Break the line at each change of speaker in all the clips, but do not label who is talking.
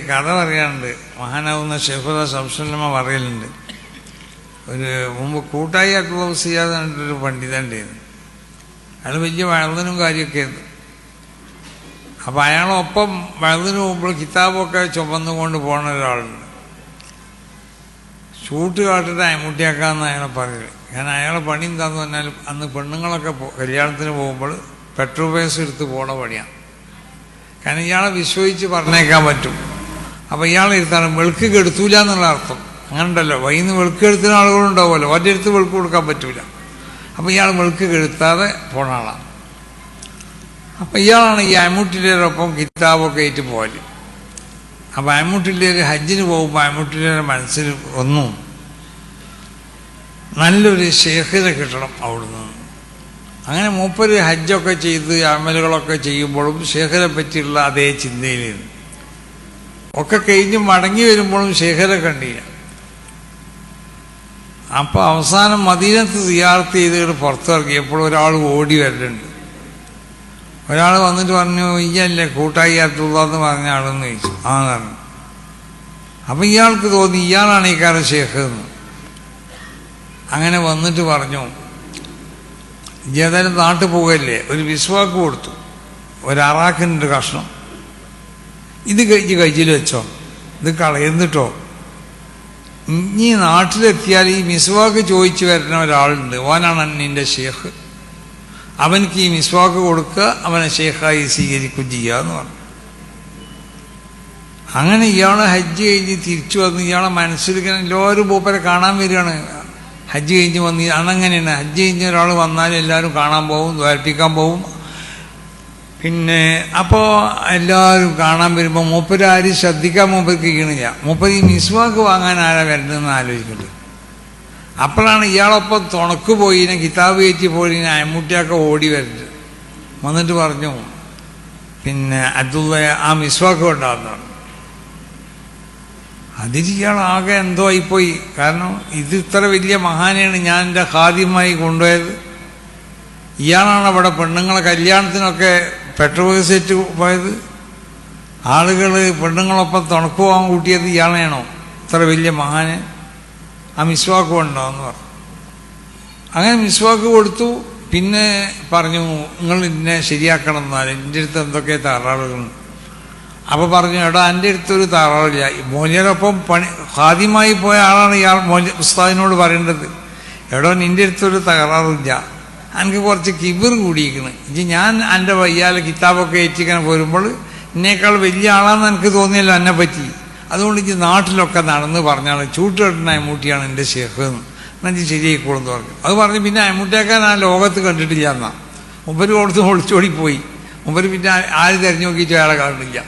കഥ പറയാനുണ്ട്. മഹാനാവുന്ന ഷെഫുദ സംസലമ പറയലുണ്ട്. ഒരു മുമ്പ് കൂട്ടായി അക്ലോസ് ചെയ്യാതെ ഒരു പണ്ഡിതൻ ഉണ്ടായിരുന്നു അയാൾ വലിയ വഴുതനും കാര്യമൊക്കെ ആയിരുന്നു. അപ്പം അയാളൊപ്പം വഴുതിന് മുമ്പ് കിതാബൊക്കെ ചുമന്നുകൊണ്ട് പോണ ഒരാളുണ്ട്. ഷൂട്ട് കാട്ടിട്ട് അയമുട്ടിയാക്കാന്ന് അയാളെ പറയുക കാരണം അയാളെ പണി എന്താന്ന് പറഞ്ഞാൽ അന്ന് പെണ്ണുങ്ങളൊക്കെ കല്യാണത്തിന് പോകുമ്പോൾ പെട്രോൾ പേസ് എടുത്ത് പോണ പണിയാണ് കാരണം ഇയാളെ വിശ്വസിച്ച് പറഞ്ഞേക്കാൻ പറ്റും. അപ്പം ഇയാൾ ഇരുത്താണ് വെളുക്ക് കെടുത്തൂല എന്നുള്ള അർത്ഥം. അങ്ങനെ ഉണ്ടല്ലോ വൈകുന്ന വെളുക്ക് കെടുത്തുന്ന ആളുകളുണ്ടാവുമല്ലോ ഒറ്റ എടുത്ത് വെളുക്ക് കൊടുക്കാൻ പറ്റൂല. അപ്പൊ ഇയാൾ വെളുക്ക് കെടുത്താതെ പോണ ആളാണ്. അപ്പൊ ഇയാളാണ് ഈ അമ്മൂട്ടിലേരൊപ്പം കിതാബൊക്കെ ആയിട്ട് പോയാൽ അപ്പൊ അമ്മൂട്ടിലേര് ഹജ്ജിന് പോകുമ്പോൾ അമ്മൂട്ടിലേരുടെ മനസ്സിൽ ഒന്നും നല്ലൊരു ശേഖര കിട്ടണം അവിടുന്ന്. അങ്ങനെ മൂപ്പര് ഹജ്ജൊക്കെ ചെയ്ത് അമലുകളൊക്കെ ചെയ്യുമ്പോഴും ശേഖരെ പറ്റിയുള്ള അതേ ചിന്തയിലിരുന്നു. ഒക്കെ കഴിഞ്ഞ് മടങ്ങി വരുമ്പോഴും ശേഖരെ കണ്ടില്ല. അപ്പൊ അവസാനം മദീനത്ത് സിയാർത്ത് ചെയ്തിട്ട് പുറത്തിറങ്ങിയപ്പോൾ ഒരാൾ ഓടി വരലുണ്ട്. ഒരാൾ വന്നിട്ട് പറഞ്ഞു ഇയല്ലേ കൂട്ടായി അബ്ദുള്ള എന്ന് പറഞ്ഞ ആളെന്ന് ചോദിച്ചു. ആ പറഞ്ഞു. അപ്പൊ ഇയാൾക്ക് തോന്നി ഇയാളാണ് ഈ കാലം ഷേഖ് എന്ന് അങ്ങനെ വന്നിട്ട് പറഞ്ഞു ഏതായാലും നാട്ടിൽ പോകല്ലേ? ഒരു വിശ്വാക്ക് കൊടുത്തു. ഒരു അറാക്കിന്റെ കഷ്ണം. ഇത് കഴിച്ച് കഴിച്ചിൽ വെച്ചോ. ഇത് കളയുന്നിട്ടോ. ഇനി നാട്ടിലെത്തിയാൽ ഈ മിസ്വാക്ക് ചോദിച്ചു വരുന്ന ഒരാളുണ്ട്. ഓനാണ് നിന്റെ ഷേഖ് അവനക്ക് ഈ മിസ്വാക്ക് കൊടുക്കുക അവനെ ഷേഖായി സ്വീകരിക്കുകയും ചെയ്യുക എന്ന് പറഞ്ഞു. അങ്ങനെ ഇയാളെ ഹജ്ജ് കഴിഞ്ഞ് തിരിച്ചു വന്ന് ഇയാളെ മനസ്സിലിരിക്കണം എല്ലാവരും പൂപ്പരെ കാണാൻ വരികയാണ്. ഹജ്ജ് കഴിഞ്ഞ് വന്ന് അന്നങ്ങനെയാണ് ഹജ്ജ് കഴിഞ്ഞ് ഒരാൾ വന്നാലും എല്ലാവരും കാണാൻ പോകും ദ്വാരിപ്പിക്കാൻ പോകും പിന്നെ അപ്പോൾ എല്ലാവരും കാണാൻ വരുമ്പോൾ മൂപ്പര് ആരും ശ്രദ്ധിക്കാൻ മൂപ്പർക്ക് കഴിയണില്ല മൂപ്പർ ഈ മിസ്വാക്ക് വാങ്ങാൻ ആരാ വരുന്നതെന്ന് ആലോചിക്കുന്നത് അപ്പോഴാണ് ഇയാളൊപ്പം തുണക്ക് പോയിനെ കിതാബ് കയറ്റി പോയി അയമുട്ടിയൊക്കെ ഓടി വരുന്നത്. വന്നിട്ട് പറഞ്ഞു പിന്നെ അബ്ദുള്ള ആ മിസ്വാക്ക് ഉണ്ടാകുന്നതാണ് അതിൽ ആകെ എന്തോ ആയിപ്പോയി. കാരണം ഇത് ഇത്ര വലിയ മഹാനെയാണ് ഞാൻ എന്റെ ഹാദ്യമായി കൊണ്ടുപോയത്. ഇയാളാണ് അവിടെ പെണ്ണുങ്ങളെ കല്യാണത്തിനൊക്കെ പെട്രോൾ സെറ്റ് പോയത്? ആളുകൾ പെണ്ണുങ്ങളൊപ്പം തുണക്ക് പോകാൻ കൂട്ടിയത് ഇയാളെയാണോ? ഇത്ര വലിയ മഹാന്? ആ മിസ്വാക്ക് എന്ന് പറഞ്ഞു. അങ്ങനെ മിസ്വാക്ക് കൊടുത്തു. പിന്നെ പറഞ്ഞു നിങ്ങൾ എന്നെ ശരിയാക്കണം എന്നാൽ എന്റെ അടുത്ത് എന്തൊക്കെ താറാളുകൾ അപ്പോൾ പറഞ്ഞു എടാ എന്റെ അടുത്തൊരു താറാളില്ല മോനിയോടൊപ്പം പണി ഹാദ്യമായി പോയ ആളാണ് ഇയാൾ മോലി ഉസ്താദിനോട് പറയേണ്ടത്. എടോ നിന്റെ അടുത്തൊരു തകരാറില്ല. എനിക്ക് കുറച്ച് കിബിർ കൂടിയിരിക്കുന്നത് ഇനി ഞാൻ എന്റെ വയ്യാലെ കിതാബൊക്കെ ഏറ്റിങ്ങനെ പോരുമ്പോൾ എന്നേക്കാൾ വലിയ ആളാന്ന് എനിക്ക് തോന്നിയല്ലോ എന്നെ പറ്റി. അതുകൊണ്ട് ഇനി നാട്ടിലൊക്കെ നടന്ന് പറഞ്ഞാണ് ചൂട്ടുകെട്ടുന്ന അയമ്മൂട്ടിയാണ് എന്റെ ഷേഖ് എന്ന്. എന്നു ശരിയായിക്കോളും എന്ന് പറഞ്ഞു. അത് പറഞ്ഞ് പിന്നെ അയമ്മൂട്ടിയാക്കാൻ ആ ലോകത്ത് കണ്ടിട്ടില്ല എന്നാ. മുമ്പര് കൊടുത്ത് ഒളിച്ചോടി പോയി. മുമ്പര് പിന്നെ ആര് തിരഞ്ഞു നോക്കിയിട്ട് അയാളെ കാണില്ല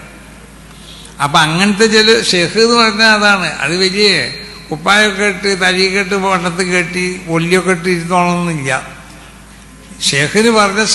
അപ്പം അങ്ങനത്തെ ചില ഷെഹ് എന്ന് പറഞ്ഞാൽ അതാണ്. അത് വലിയ കുപ്പായൊക്കെ ഇട്ട് തലയൊക്കെ ഇട്ട് വണ്ണത്ത് കെട്ടി ഒല്ലിയൊക്കെ ഇട്ട് ഇരുന്നോളണമെന്നില്ല. ഷെഹിന് പറഞ്ഞ